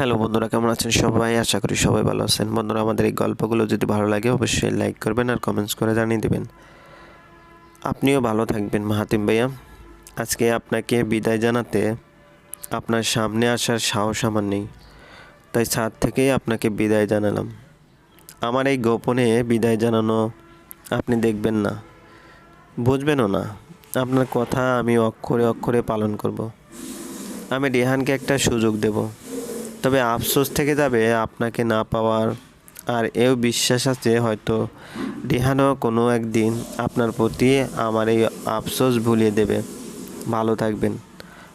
Hello বন্ধুরা, কেমন আছেন সবাই? আশা করি সবাই ভালো আছেন। বন্ধুরা, আমাদের এই গল্পগুলো যদি ভালো লাগে, অবশ্যই লাইক করবেন আর কমেন্টস করে জানিয়ে দেবেন। আপনিও ভালো থাকবেন মাহাতিম ভাইয়া। আজকে আপনাকে বিদায় জানাতে আপনার সামনে আসার সাহস আমার নেই, তাই ছাদ থেকেই আপনাকে বিদায় জানালাম। আমার এই গোপনে বিদায় জানানো আপনি দেখবেন না, বুঝবেনও না। আপনার কথা আমি অক্ষরে অক্ষরে পালন করব। আমি রেহানকে একটা সুযোগ দেব। তবে আফসোস থেকে যাবে আপনাকে না পাওয়ার। আর এও বিশ্বাস আছে হয়তো রেহানও কোনো একদিন আপনার প্রতি আমার এই আফসোস ভুলিয়ে দেবে। ভালো থাকবেন।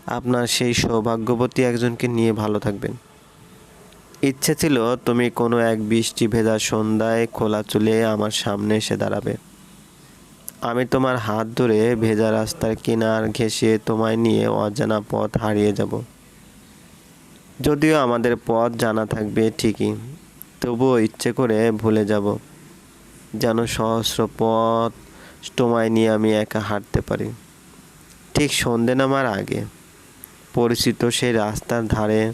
আপনার সেই সৌভাগ্যবতী একজনকে নিয়ে ভালো থাকবেন। ইচ্ছে ছিল তুমি কোনো এক বৃষ্টি ভেজা সন্ধ্যায় খোলা চুলে আমার সামনে এসে দাঁড়াবে। আমি তোমার হাত ধরে ভেজা রাস্তার কিনার ঘেঁষে তোমায় নিয়ে অজানা পথ হারিয়ে যাব। যদিও আমাদের পথ জানা থাকবে ঠিকই, তবুও ইচ্ছে করে ভুলে যাব, যেন সহস্র পথ তোমায় নিয়ে আমি একা হাঁটতে পারি। ঠিক সন্ধে নামার আগে, পরিচিত সেই রাস্তার ধারে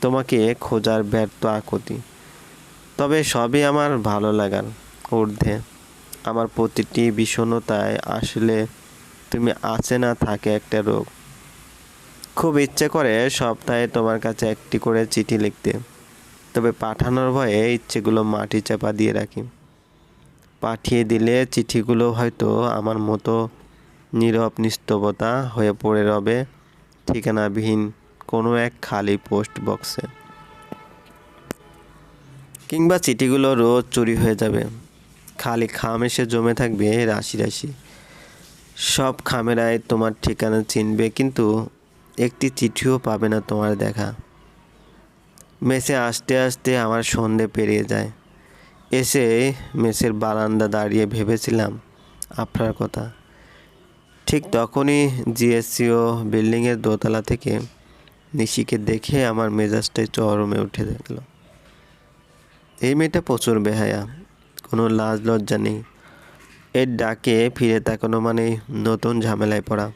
তোমাকে খোঁজার ব্যর্থ আকুতি। তবে সবই আমার ভালো লাগার ঊর্ধ্বে। আমার প্রতিটি বিষণ্ণতায় আসলে তুমি আছে না থাকে একটা রোগ। খুব ইচ্ছে করে সপ্তাহে তোমার কাছে একটি করে চিঠি লিখতে। তবে পাঠানোর ভয়ে ইচ্ছেগুলো মাটি চাপা দিয়ে রাখি। পাঠিয়ে দিলে চিঠিগুলো হয়তো আমার মতো নীরব নিস্তবতা হয়ে পড়ে রবে ঠিকানাবিহীন কোনো এক খালি পোস্ট বক্সে। কিংবা চিঠিগুলো রোজ চুরি হয়ে যাবে। খালি খাম এসে জমে থাকবে রাশি রাশি। সব খামেরায় তোমার ঠিকানা চিনবে, কিন্তু একটি চিঠিও পাবে না তোমার দেখা। মেসে আসতে আসতে আমার সন্ধে পেরিয়ে যায়। এসে মেসের বারান্দা দাঁড়িয়ে ভেবেছিলাম আপনার কথা। ঠিক তখনই জিএসসিও বিল্ডিংয়ের দোতলা থেকে নিশিকে দেখে আমার মেজাজটাই চরমে উঠে গেল এই মেয়েটা প্রচুর বেহায়া, কোনো লাজ লজ্জা নেই। এর ডাকে ফিরে তাকানো মানে নতুন ঝামেলায় পড়া।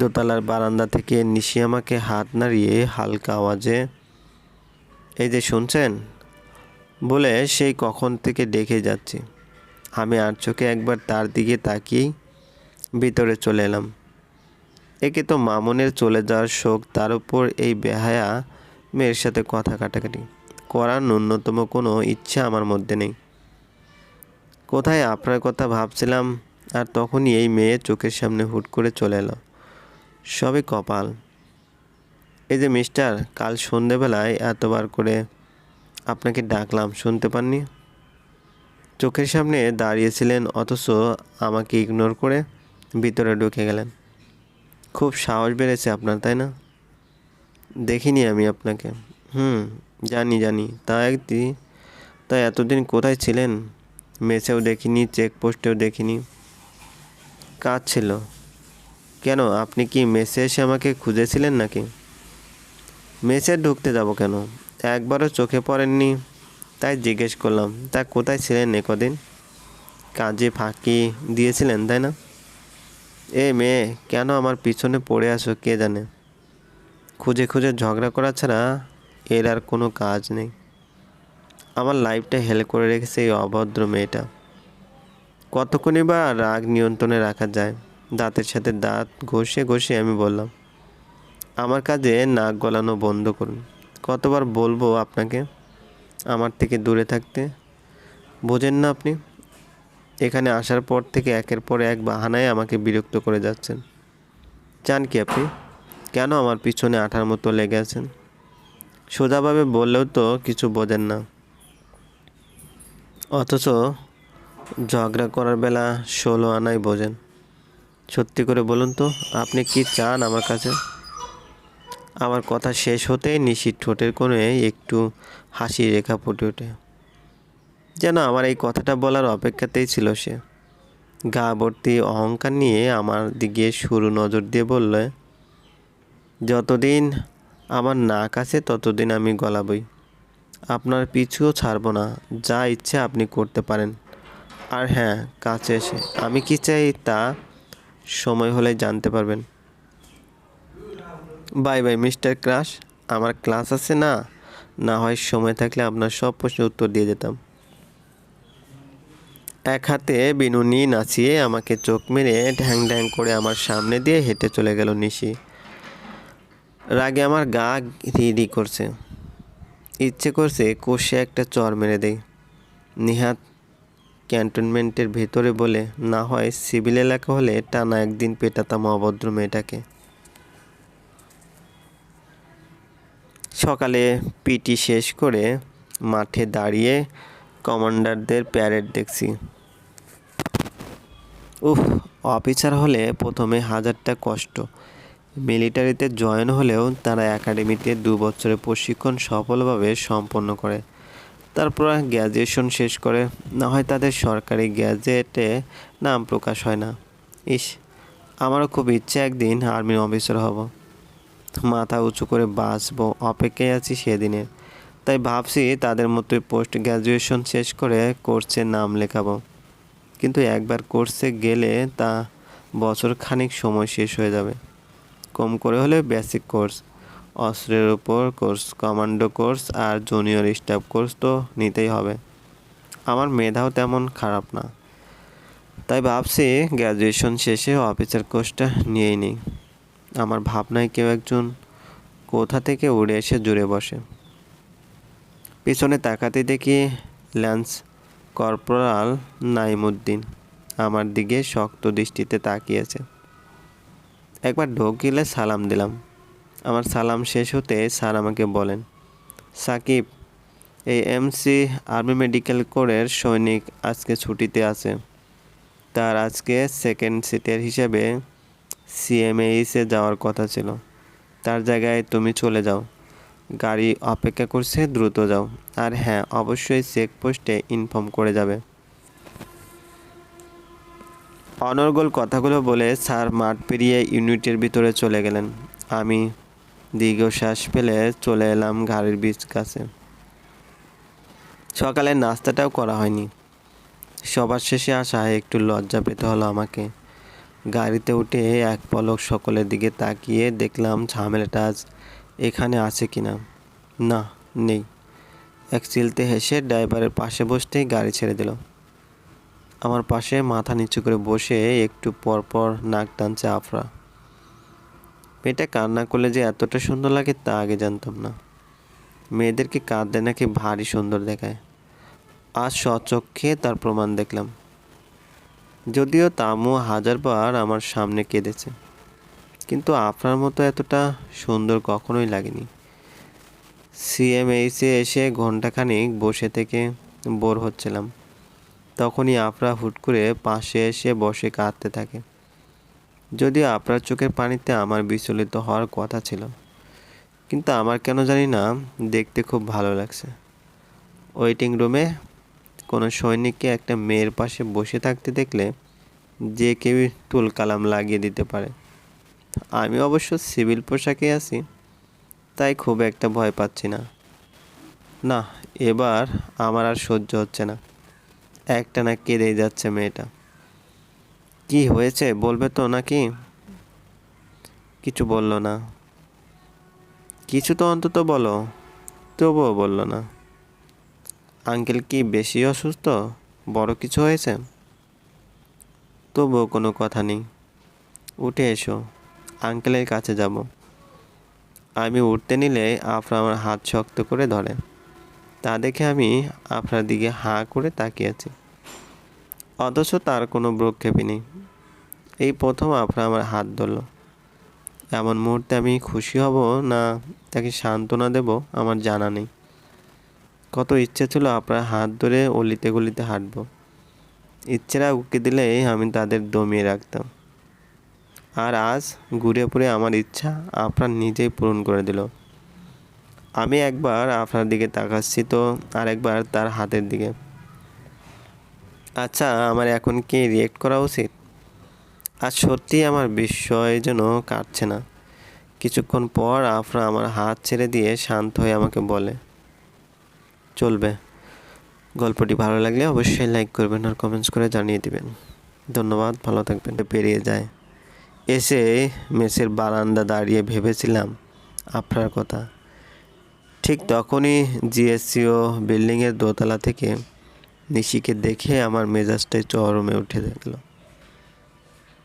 দোতলার বারান্দা থেকে নিশি আমাকে হাত নাড়িয়ে হালকা আওয়াজে, এই যে শুনছেন? বলে সেই কখন থেকে ডেকে যাচ্ছি। আমি আর চোখে একবার তার দিকে তাকিয়েই ভিতরে চলে এলাম। একে তো মামনের চলে যাওয়ার শোক, তার উপর এই বেহায়া মেয়ের সাথে কথা কাটাকাটি করার ন্যূনতম কোনো ইচ্ছা আমার মধ্যে নেই। কোথায় আপনার কথা ভাবছিলাম, আর তখনই এই মেয়ে চোখের সামনে হুট করে চলে এলো। সবই কপাল। এই যে মিস্টার, কাল সন্ধেবেলায় এতবার করে আপনাকে ডাকলাম, শুনতে পাননি? চোখের সামনে দাঁড়িয়েছিলেন অথচ আমাকে ইগনোর করে ভিতরে ঢুকে গেলেন। খুব সাহস বেড়েছে আপনার, তাই না? দেখিনি আমি আপনাকে। হুম, জানি জানি। তা একদি, তা এতদিন কোথায় ছিলেন? মেসেও দেখিনি চেকপোস্টেও দেখিনি। কাজ ছিল। কেন? আপনি কি মেসে এসে আমাকে খুঁজেছিলেন নাকি? মেসে ঢুকতে যাব কেন? একবারও চোখে পড়েননি। তাই জিজ্ঞেস করলাম, তা কোথায় ছিলেন একদিন কাজে ফাঁকি দিয়েছিলেন, তাই না? এ মেয়ে, কেন আমার পিছনে পড়ে আসো কে জানে? খুঁজে খুঁজে ঝগড়া করা ছাড়া এর আর কোনো কাজ নেই। আমার লাইফটা হেল করে রেখেছে এই অভদ্র মেয়েটা। কতক্ষণই বা রাগ নিয়ন্ত্রণে রাখা যায়। দাঁতের সাথে দাঁত ঘষে ঘষে আমি বললাম, আমার কাজে নাক গলানো বন্ধ করুন। কতবার বলব আপনাকে আমার থেকে দূরে থাকতে? বোঝেন না আপনি, এখানে আসার পর থেকে একের পর এক বাহানায় আমাকে বিরক্ত করে যাচ্ছেন। চান কি আপনি? কেন আমার পিছনে আঠার মতো লেগে আছেন? সোজাভাবে বললেও তো কিছু বোঝেন না। অথচ ঝগড়া করার বেলা ষোলো আনাই বোঝেন। সত্যি করে বলুন তো, আপনি কি চান আমার কাছে? আমার কথা শেষ হতেই নিশির ঠোঁটের কোণে একটু হাসি রেখা ফুটে ওঠে। যেন আমার এই কথাটা বলার অপেক্ষাতেই ছিল সে। গা ভর্তি অহংকার নিয়ে আমার দিকে শুরু নজর দিয়ে বললে, যতদিন আমার নাক আছে, ততদিন আমি গলাবই। আপনার পিছুও ছাড়বো না, যা ইচ্ছে আপনি করতে পারেন। আর হ্যাঁ কাছে এসে, আমি কি চাই তা সময় হলে জানতে পারবেন। বাই বাই, মিস্টার ক্রাশ, আমার ক্লাস আছে না? না হয় সময় থাকলে আপনার সব প্রশ্নের উত্তর দিয়ে যেতাম এক হাতে বিনুনি নাচিয়ে আমাকে চোখ মেরে ঢ্যাং ঢ্যাং করে আমার সামনে দিয়ে হেঁটে চলে গেল নিশি। রাগে আমার গা রি করছে। ইচ্ছে করছে কষে একটা চর মেরে দেয় নিহাত ক্যান্টনমেন্টের ভেতরে বলে, না হয় সিভিল এলাকা হলে টানা একদিন পেটাতাম অভদ্র মেয়েটাকে। সকালে পিটি শেষ করে মাঠে দাঁড়িয়ে কমান্ডারদের প্যারেড দেখছি। উফ, অফিসার হলে প্রথমে হাজারটা কষ্ট। মিলিটারিতে জয়েন হলেও তারা একাডেমিতে দু বছরের প্রশিক্ষণ সফলভাবে সম্পন্ন করে। তারপর গ্র্যাজুয়েশন শেষ করে, না হয় তাদের সরকারি গ্যাজেটে নাম প্রকাশ হয় না। ইস, আমারও খুব ইচ্ছে একদিন আর্মির অফিসার হব। মাথা উঁচু করে বাঁচবো, অপেক্ষায় আছি সেদিনের। তাই ভাবছি তাদের মতোই পোস্ট গ্র্যাজুয়েশন শেষ করে কোর্সে নাম লেখাবো। কিন্তু একবার কোর্সে গেলে তা বছর খানিক সময় শেষ হয়ে যাবে। কম করে হলে বেসিক কোর্স অস্ত্রের উপর কোর্স, কমান্ডো কোর্স আর জুনিয়র স্টাফ কোর্স তো নিতেই হবে। আমার মেধাও তেমন খারাপ না। তাই ভাবছি গ্র্যাজুয়েশন শেষে অফিসার কোর্সটা নিয়েই নিই। আমার ভাবনায় কেউ একজন কোথা থেকে উড়ে এসে জুড়ে বসে। পিছনে তাকাতে দেখি ল্যান্স কর্পোরাল নাইমুদ্দিন আমার দিকে শক্ত দৃষ্টিতে তাকিয়েছে। একবার ঢোক গেলে সালাম দিলাম। আমার সালাম শেষ হতে স্যার আমাকে বলেন, সাকিব, এই এমসি আর্মি মেডিকেল কোরের সৈনিক আজকে ছুটিতে আছে। তার আজকে সেকেন্ড সিটের হিসেবে সিএমএইসে যাওয়ার কথা ছিল। তার জায়গায় তুমি চলে যাও। গাড়ি অপেক্ষা করছে, দ্রুত যাও। আর হ্যাঁ অবশ্যই চেকপোস্টে ইনফর্ম করে যাবে। অনর্গল কথাগুলো বলে স্যার মাঠ পেরিয়ে ইউনিটের ভিতরে চলে গেলেন। আমি দীর্ঘশ্বাস ফেলে চলে এলাম গাড়ির বীজ কাছে সকালে নাস্তাটাও করা হয়নি। সবার শেষে আসা একটু লজ্জা পেতে হলো আমাকে। গাড়িতে উঠে এক পলক সকলের দিকে তাকিয়ে দেখলাম ঝামেলাটা আজ এখানে আছে কি না। না, নেই। এক চিলতে হেসে ড্রাইভারের পাশে বসতেই গাড়ি ছেড়ে দিল। আমার পাশে মাথা নিচু করে বসে একটু পর পর নাক টানছে আফরা। মেয়েটা কান্না করলে যে এতটা সুন্দর লাগে তা আগে জানতাম না। মেয়েদেরকে কাঁদতে নাকি ভারী সুন্দর দেখায়। আজ স্বচক্ষে তার প্রমাণ দেখলাম। যদিও তামু হাজারবার আমার সামনে কেঁদেছে, কিন্তু আপনার মতো এতটা সুন্দর কখনোই লাগেনি। সিএমএইসে এসে ঘন্টাখানিক বসে থেকে বোর হচ্ছিলাম। তখনই আপরা হুট করে পাশে এসে বসে কাঁদতে থাকে। যদিও আপনার চোখের পানিতে আমার বিচলিত হওয়ার কথা ছিল, কিন্তু আমার কেন জানি না, দেখতে খুব ভালো লাগছে। ওয়েটিং রুমে কোনো সৈনিককে একটা মেয়ের পাশে বসে থাকতে দেখলে যে কেউ তুল কালাম লাগিয়ে দিতে পারে। আমি অবশ্য সিভিল পোশাকে আছি, তাই খুব একটা ভয় পাচ্ছি না। না, এবার আমার আর সহ্য হচ্ছে না। একটা না কেঁদেই যাচ্ছে মেয়েটা। কি হয়েছে? বলবে তো নাকি? কিছু বলল না। কিছু তো অন্তত বলো, তবুও বলল না। আঙ্কেল কি বেশি অসুস্থ? বড় কিছু হয়েছে? তবুও কোনো কথা নেই। উঠে এসো, আঙ্কেলের কাছে যাব। আমি উঠতে নিলে আফরা আমার হাত শক্ত করে ধরে। তা দেখে আমি আপনার দিকে হাঁ করে তাকিয়েছি অথচ তার কোনো ব্রক্ষেপই নেই। এই প্রথম আপনার আমার হাত ধরল। এমন মুহূর্তে আমি খুশি হব না তাকে সান্ত্বনা দেব, আমার জানা নেই। কত ইচ্ছে ছিল আপনার হাত ধরে অলিতে গলিতে হাঁটব। ইচ্ছেরা উকে দিলে আমি তাদের দমিয়ে রাখতাম। আর আজ ঘুরে পুরে আমার ইচ্ছা আপনার নিজেই পূরণ করে দিল। আমি একবার আপনার দিকে তাকাচ্ছি তো আরেকবার তার হাতের দিকে। আচ্ছা আমার এখন কি রিয়েক্ট করা উচিত? আজ সত্যি আমার বিস্ময় যেন কাটছে না। কিছুক্ষণ পর আফরা আমার হাত ছেড়ে দিয়ে শান্ত হয়ে আমাকে বলে, চলবে। গল্পটি ভালো লাগলে অবশ্যই লাইক করবেন আর কমেন্টস করে জানিয়ে দিবেন। ধন্যবাদ, ভালো থাকবেন। পেরিয়ে যায়। এসে মেসের বারান্দা দাঁড়িয়ে ভেবেছিলাম আফরার কথা। ঠিক তখনই জিএসসিও বিল্ডিংয়ের দোতলা থেকে নিশিকে দেখে আমার মেজাজটাই চরমে উঠে গেল।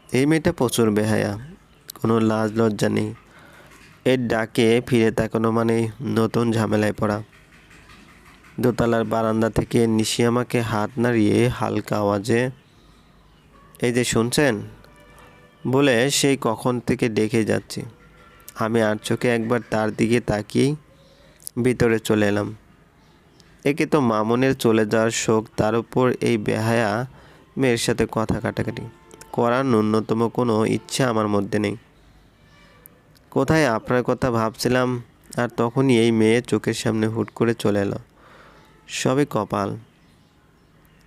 এই মেয়েটা প্রচুর বেহায়া, কোনো লাজ লজ্জা নেই। এর ডাকে ফিরে তাকানো মানে নতুন ঝামেলায় পড়া। দোতলার বারান্দা থেকে নিশি আমাকে হাত নাড়িয়ে হালকা আওয়াজে, এই যে শুনছেন? বলে সেই কখন থেকে ডেকে যাচ্ছি। আমি আর চোখে একবার তার দিকে তাকিয়েই ভিতরে চলে এলাম। একে তো মামুনের চলে যাওয়ার শোক, তার উপর এই বেহায়া মেয়ের সাথে কথা কাটাকাটি। করার ন্যূনতম কোনো ইচ্ছা আমার মধ্যে নেই। কোথায় আপনার কথা ভাবছিলাম, আর তখনই এই মেয়ে চোখের সামনে হুট করে চলে এলো। সবই কপাল।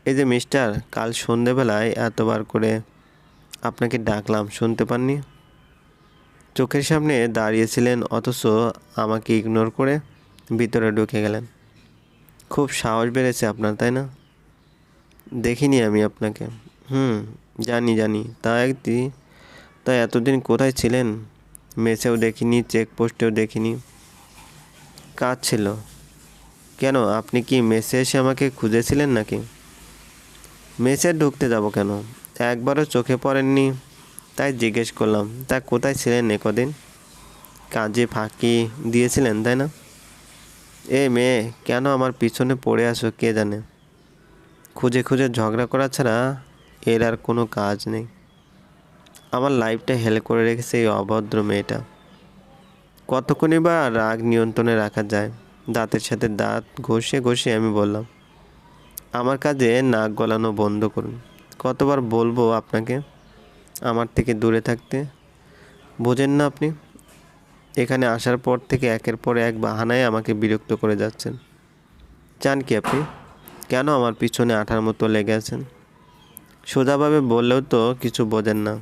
এই যে মিস্টার, কাল সন্ধেবেলায় এতবার করে আপনাকে ডাকলাম, শুনতে পাননি? চোখের সামনে দাঁড়িয়েছিলেন, অথচ আমাকে ইগনোর করে ভিতরে ঢুকে গেলেন। খুব সাহস বেড়েছে আপনার, তাই না? দেখিনি আমি আপনাকে। হুম জানি জানি। তা একদি, তা এতদিন কোথায় ছিলেন? মেসেও দেখিনি, চেকপোস্টেও দেখিনি। কাজ ছিল। কেন, আপনি কি মেসে এসে আমাকে খুঁজেছিলেন নাকি? মেসে ঢুকতে যাব কেন? একবারও চোখে পড়েননি। তাই জিজ্ঞেস করলাম, তা কোথায় ছিলেন একদিন কাজে ফাঁকি দিয়েছিলেন, তাই না? এ মেয়ে, কেন আমার পিছনে পড়ে আসো কে জানে? খুঁজে খুঁজে ঝগড়া করা ছাড়া এর আর কোনো কাজ নেই। আমার লাইফটা হেল করে রেখেছে এই অভদ্র মেয়েটা। কতক্ষণই বা রাগ নিয়ন্ত্রণে রাখা যায়। দাঁতের সাথে দাঁত ঘষে ঘষে আমি বললাম, আমার কাজে নাক গলানো বন্ধ করুন। কতবার বলব আপনাকে আমার থেকে দূরে থাকতে? বোঝেন না আপনি, এখানে আসার পর থেকে একের পর এক বাহানায় আমাকে বিরক্ত করে যাচ্ছেন। চান কি আপনি? কেন আমার পিছনে আঠার মতো লেগে আছেন? সোজাভাবে বললেও তো কিছু বোঝেন না।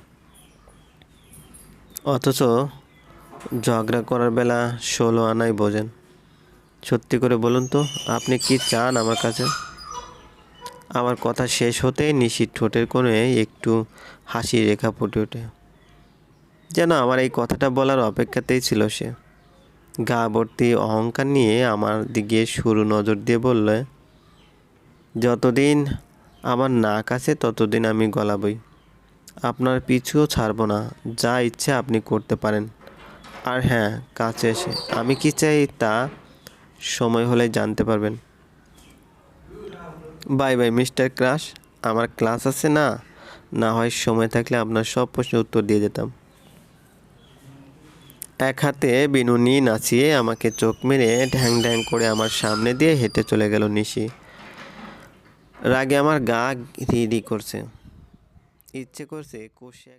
অথচ ঝগড়া করার বেলা ষোলো আনাই বোঝেন। সত্যি করে বলুন তো, আপনি কি চান আমার কাছে? আমার কথা শেষ হতেই নিশির ঠোঁটের কোণে একটু হাসি রেখা ফুটে ওঠে। যেন আমার এই কথাটা বলার অপেক্ষাতেই ছিল সে। গা ভর্তি অহংকার নিয়ে আমার দিকে শুরু নজর দিয়ে বললে, যতদিন আমার নাক আছে ততদিন আমি গলাবই। আপনার পিছুও ছাড়বো না, যা ইচ্ছে আপনি করতে পারেন। আর হ্যাঁ কাছে এসে, আমি কি চাই তা সময় হলে জানতে পারবেন। বাই বাই, মিস্টার ক্রাশ, আমার ক্লাস আছে না? না হয় সময় থাকলে আপনার সব প্রশ্নের উত্তর দিয়ে যেতাম এক হাতে বিনুনি নাচিয়ে আমাকে চোখ মেরে ঢ্যাং ঢ্যাং করে আমার সামনে দিয়ে হেঁটে চলে গেল নিশি। রাগে আমার গা রি করছে। ইচ্ছে করছে কষে